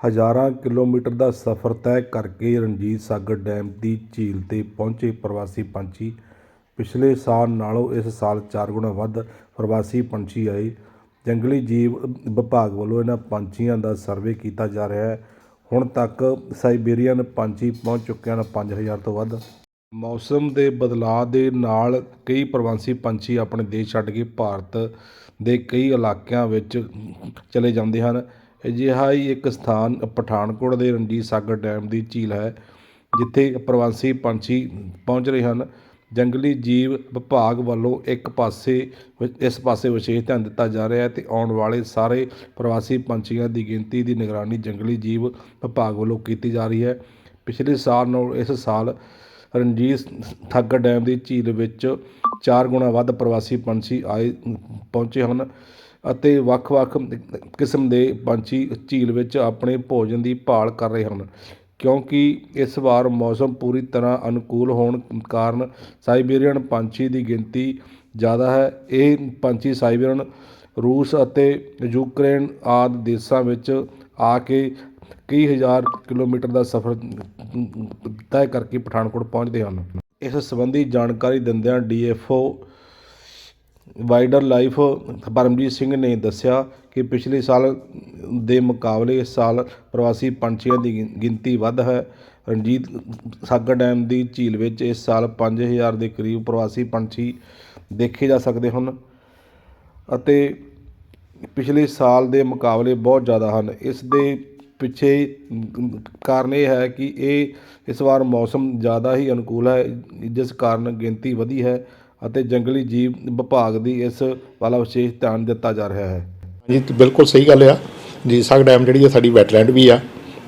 ਹਜ਼ਾਰਾਂ ਕਿਲੋਮੀਟਰ ਦਾ ਸਫ਼ਰ ਤੈਅ ਕਰਕੇ ਰਣਜੀਤ ਸਾਗਰ ਡੈਮ ਦੀ ਝੀਲ 'ਤੇ ਪਹੁੰਚੇ ਪ੍ਰਵਾਸੀ ਪੰਛੀ ਪਿਛਲੇ ਸਾਲ ਨਾਲੋਂ ਇਸ ਸਾਲ ਚਾਰ ਗੁਣਾ ਵੱਧ ਪ੍ਰਵਾਸੀ ਪੰਛੀ ਆਏ। ਜੰਗਲੀ ਜੀਵ ਵਿਭਾਗ ਵੱਲੋਂ ਇਹਨਾਂ ਪੰਛੀਆਂ ਦਾ ਸਰਵੇ ਕੀਤਾ ਜਾ ਰਿਹਾ ਹੈ। ਹੁਣ ਤੱਕ ਸਾਈਬੇਰੀਅਨ ਪੰਛੀ ਪਹੁੰਚ ਚੁੱਕੇ ਹਨ 5000 ਤੋਂ ਵੱਧ। ਮੌਸਮ ਦੇ ਬਦਲਾਅ ਦੇ ਨਾਲ ਕਈ ਪ੍ਰਵਾਸੀ ਪੰਛੀ ਆਪਣੇ ਦੇਸ਼ ਛੱਡ ਕੇ ਭਾਰਤ ਦੇ ਕਈ ਇਲਾਕਿਆਂ ਵਿੱਚ ਚਲੇ ਜਾਂਦੇ ਹਨ। ਅਜਿਹਾ ਹੀ ਇੱਕ ਸਥਾਨ ਪਠਾਨਕੋਟ ਦੇ ਰਣਜੀਤ ਸਾਗਰ ਡੈਮ ਦੀ ਝੀਲ ਹੈ, ਜਿੱਥੇ ਪ੍ਰਵਾਸੀ ਪੰਛੀ ਪਹੁੰਚ ਰਹੇ ਹਨ। ਜੰਗਲੀ ਜੀਵ ਵਿਭਾਗ ਵੱਲੋਂ ਇੱਕ ਪਾਸੇ ਇਸ ਪਾਸੇ ਵਿਸ਼ੇਸ਼ ਧਿਆਨ ਦਿੱਤਾ ਜਾ ਰਿਹਾ ਹੈ ਤੇ ਆਉਣ ਵਾਲੇ ਸਾਰੇ ਪ੍ਰਵਾਸੀ ਪੰਛੀਆਂ ਦੀ ਗਿਣਤੀ ਦੀ ਨਿਗਰਾਨੀ ਜੰਗਲੀ ਜੀਵ ਵਿਭਾਗ ਵੱਲੋਂ ਕੀਤੀ ਜਾ ਰਹੀ ਹੈ। ਪਿਛਲੇ ਸਾਲ ਨਾਲੋਂ ਇਸ ਸਾਲ ਰਣਜੀਤ ਸਾਗਰ ਡੈਮ ਦੀ ਝੀਲ ਵਿੱਚ ਚਾਰ ਗੁਣਾ ਵੱਧ ਪ੍ਰਵਾਸੀ ਪੰਛੀ ਆਏ, ਪਹੁੰਚੇ ਹਨ। ਅਤੇ ਵੱਖ-ਵੱਖ ਕਿਸਮ ਦੇ ਪੰਛੀ ਝੀਲ ਵਿੱਚ ਆਪਣੇ ਭੋਜਨ ਦੀ ਭਾਲ ਕਰ ਰਹੇ ਹਨ। ਕਿਉਂਕਿ ਇਸ ਵਾਰ ਮੌਸਮ ਪੂਰੀ ਤਰ੍ਹਾਂ ਅਨੁਕੂਲ ਹੋਣ ਕਾਰਨ ਸਾਈਬੇਰੀਅਨ ਪੰਛੀ ਦੀ ਗਿਣਤੀ ਜ਼ਿਆਦਾ ਹੈ। ਇਹ ਪੰਛੀ ਸਾਈਬੇਰੀਅਨ ਰੂਸ ਅਤੇ ਯੂਕਰੇਨ ਆਦਿ ਦੇਸ਼ਾਂ ਵਿੱਚ ਆ ਕੇ ਕਈ ਹਜ਼ਾਰ ਕਿਲੋਮੀਟਰ ਦਾ ਸਫ਼ਰ ਤੈਅ ਕਰਕੇ ਪਠਾਨਕੋਟ ਪਹੁੰਚਦੇ ਹਨ। ਇਸ ਸੰਬੰਧੀ ਜਾਣਕਾਰੀ ਦਿੰਦਿਆਂ DFO wildlife Paramjit Singh ਨੇ ਦੱਸਿਆ ਕਿ ਪਿਛਲੇ ਸਾਲ ਦੇ ਮੁਕਾਬਲੇ ਇਸ ਸਾਲ ਪ੍ਰਵਾਸੀ ਪੰਛੀਆਂ ਦੀ ਗਿ- ਗਿਣਤੀ ਵੱਧ ਹੈ। ਰਣਜੀਤ ਸਾਗਰ ਡੈਮ ਦੀ ਝੀਲ ਵਿੱਚ ਇਸ ਸਾਲ 5000 ਦੇ ਕਰੀਬ ਪ੍ਰਵਾਸੀ ਪੰਛੀ ਦੇਖੇ ਜਾ ਸਕਦੇ ਹਨ ਅਤੇ ਪਿਛਲੇ ਸਾਲ ਦੇ ਮੁਕਾਬਲੇ ਬਹੁਤ ਜ਼ਿਆਦਾ ਹਨ। ਇਸ ਦੇ ਪਿੱਛੇ ਕਾਰਨ ਇਹ ਹੈ ਕਿ ਇਹ ਇਸ ਵਾਰ ਮੌਸਮ ਜ਼ਿਆਦਾ ਹੀ ਅਨੁਕੂਲ ਹੈ, ਜਿਸ ਕਾਰਨ ਗਿਣਤੀ ਵਧੀ ਹੈ। ਅਤੇ ਜੰਗਲੀ ਜੀਵ ਵਿਭਾਗ ਦੀ ਇਸ ਵੱਲ ਵਿਸ਼ੇਸ਼ ਧਿਆਨ ਦਿੱਤਾ ਜਾ ਰਿਹਾ ਹੈ। ਜੀ ਬਿਲਕੁਲ ਸਹੀ ਗੱਲ ਆ। ਜੀ, ਸਾਗ ਡੈਮ ਜਿਹੜੀ ਆ, ਸਾਡੀ ਵੈਟਲੈਂਡ ਵੀ ਆ।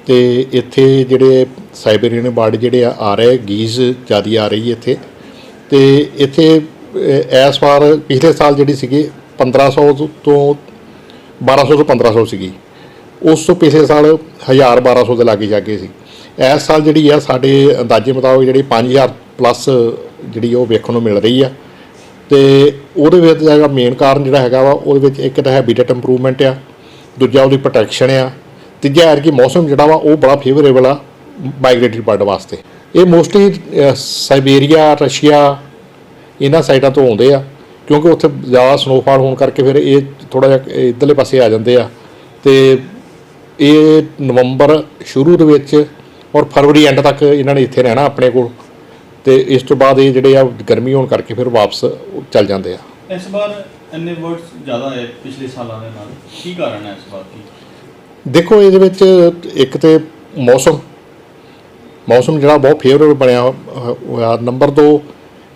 ਤੇ ਇੱਥੇ ਜਿਹੜੇ ਸਾਈਬੇਰੀਅਨ ਬਰਡ ਜਿਹੜੇ ਆ ਆ ਰਹੇ ਗੀਜ਼ ਜਿਆਦੀ ਆ ਰਹੀ ਇੱਥੇ। ਤੇ ਇੱਥੇ ਇਸ ਵਾਰ ਪਿਛਲੇ ਸਾਲ ਜਿਹੜੀ ਸੀਗੀ 1500 ਤੋਂ 1200 ਤੋਂ 1500 ਸੀਗੀ। ਉਸ ਤੋਂ ਪਿਛਲੇ ਸਾਲ 1000 1200 ਦੇ ਲਾਗੇ ਜਾ ਕੇ ਸੀ। ਇਸ ਸਾਲ ਜਿਹੜੀ ਆ, ਸਾਡੇ ਅੰਦਾਜ਼ੇ ਮੁਤਾਬਕ ਜਿਹੜੀ 5000 ਪਲੱਸ ਜਿਹੜੀ ਉਹ ਵੇਖਣ ਨੂੰ ਮਿਲ ਰਹੀ ਆ। ਤੇ ਉਹਦੇ ਵਿੱਚ ਜਿਹੜਾ ਮੇਨ ਕਾਰਨ ਜਿਹੜਾ ਹੈਗਾ ਵਾ, ਉਹਦੇ ਵਿੱਚ ਇੱਕ ਤਾਂ ਹੈਬਿਟੇਟ ਇੰਪਰੂਵਮੈਂਟ ਆ, ਦੂਜਾ ਉਹਦੀ ਪ੍ਰੋਟੈਕਸ਼ਨ ਆ, ਤੀਜਾ ਹੈ ਕਿ ਮੌਸਮ ਜਿਹੜਾ ਵਾ, ਉਹ ਬੜਾ ਫੇਵਰੇਬਲ ਆ ਮਾਈਗ੍ਰੇਟਰੀ ਬਰਡ ਵਾਸਤੇ। ਇਹ ਮੋਸਟਲੀ ਸਾਈਬੇਰੀਆ ਰਸ਼ੀਆ ਇਹਨਾਂ ਸਾਈਡਾਂ ਤੋਂ ਆਉਂਦੇ ਆ, ਕਿਉਂਕਿ ਉੱਥੇ ਜ਼ਿਆਦਾ ਸਨੋਫਾਲ ਹੋਣ ਕਰਕੇ ਫਿਰ ਇਹ ਥੋੜਾ ਜਿਹਾ ਇਧਰਲੇ ਪਾਸੇ ਆ ਜਾਂਦੇ ਆ। ਤੇ ਇਹ ਨਵੰਬਰ ਸ਼ੁਰੂ ਦੇ ਵਿੱਚ ਔਰ ਫਰਵਰੀ ਐਂਡ ਤੱਕ ਇਹਨਾਂ ਨੇ ਇੱਥੇ ਰਹਿਣਾ ਆਪਣੇ ਕੋਲ। ਤੇ ਇਸ ਤੋਂ ਬਾਅਦ ਇਹ ਜਿਹੜੇ ਆ ਗਰਮੀ ਹੋਣ ਕਰਕੇ ਫਿਰ ਵਾਪਸ ਚੱਲ ਜਾਂਦੇ ਆ। ਇਸ ਵਾਰ ਇੰਨੇ ਵਰਡਸ ਜ਼ਿਆਦਾ ਹੈ ਪਿਛਲੇ ਸਾਲਾਂ ਦੇ ਨਾਲ। ਕੀ ਕਾਰਨ ਹੈ ਇਸ ਵਾਰ ਕੀ? ਦੇਖੋ ਇਹਦੇ ਵਿੱਚ ਇੱਕ ਤੇ ਮੌਸਮ। ਮੌਸਮ ਜਿਹੜਾ ਬਹੁਤ ਫੇਵਰੇਬਲ ਬਣਿਆ ਹੋ- ਹੋਇਆ। ਨੰਬਰ 2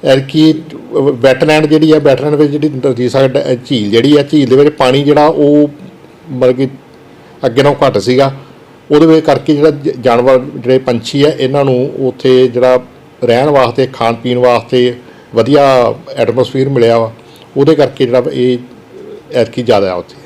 ਐਰਕੀ ਵੈਟਲੈਂਡ ਜਿਹੜੀ ਆ ਵੈਟਲੈਂਡ ਵਿੱਚ ਜਿਹੜੀ ਰਣਜੀਤ ਸਾਗਰ ਡ- ਝੀਲ ਜਿਹੜੀ ਆ ਝੀਲ ਦੇ ਵਿੱਚ ਪਾਣੀ ਜਿਹੜਾ ਉਹ ਮਤਲਬ ਕਿ ਅੱਗੇ ਨਾਲੋਂ ਘੱਟ ਸੀਗਾ। ਉਹਦੇ ਵਿੱਚ ਕਰਕੇ ਜਿਹੜਾ ਜਾਨਵਰ ਜਿਹੜੇ ਪੰਛੀ ਆ ਇਹਨਾਂ ਨੂੰ ਉੱਥੇ ਜਿਹੜਾ ਰਹਿਣ ਵਾਸਤੇ, ਖਾਣ ਪੀਣ ਵਾਸਤੇ ਵਧੀਆ ਐਟਮੋਸਫੀਅਰ ਮਿਲਿਆ ਵਾ। ਉਹਦੇ ਕਰਕੇ ਜਿਹੜਾ ਇਹ ਐਤਕੀ ਜ਼ਿਆਦਾ ਆ ਉੱਥੇ।